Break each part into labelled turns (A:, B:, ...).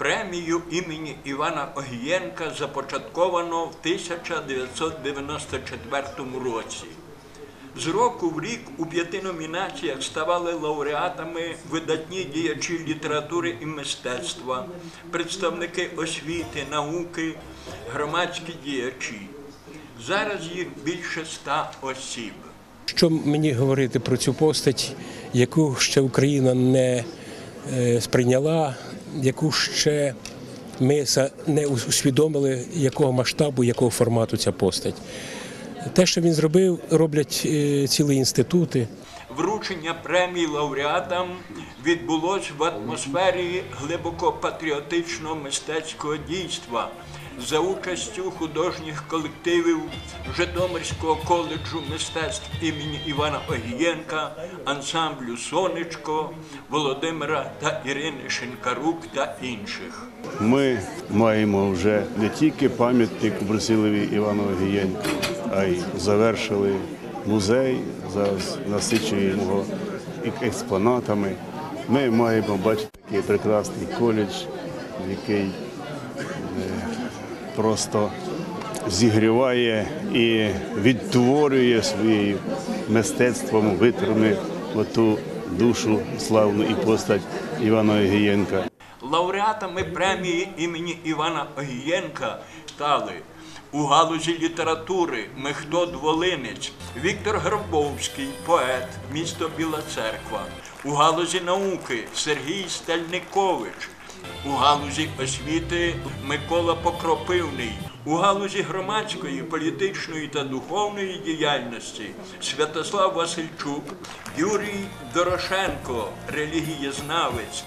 A: Премію імені Івана Огієнка започатковано в 1994 році. З року в рік у п'яти номінаціях ставали лауреатами видатні діячі літератури і мистецтва, представники освіти, науки, громадські діячі. Зараз їх більше ста осіб.
B: Що мені говорити про цю постать, яку ще Україна не е, сприйняла, яку ще ми не усвідомили, якого масштабу, якого формату ця постать. Те, що він зробив, роблять е, цілі інститути.
A: Вручення премій лауреатам відбулось в атмосфері глибоко патріотичного мистецького дійства за участю художніх колективів Житомирського коледжу мистецтв імені Івана Огієнка, ансамблю Сонечко, Володимира та Ірини Шинкарук та інших.
C: Ми маємо вже не тільки пам'ятник Брусилові Івану Гієнку, а й завершили музей, зараз насичуємо його експонатами. Ми маємо бачити такий прекрасний коледж, який е, просто зігріває і відтворює своїм мистецтвом, витрами оту душу славну і постать Івана Гієнка.
A: Лауреатами премії імені Івана Огієнка стали у галузі літератури Мехтод Волинець, Віктор Гробовський, поет, місто Біла Церква, у галузі науки Сергій Стельникович, у галузі освіти Микола Покропивний, у галузі громадської, політичної та духовної діяльності Святослав Васильчук, Юрій Дорошенко, релігієзнавець.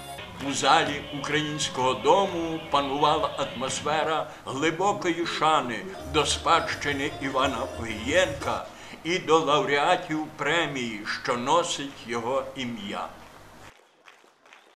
A: У залі українського дому панувала атмосфера глибокої шани до спадщини Івана Огієнка і до лауреатів премії, що носить його ім'я.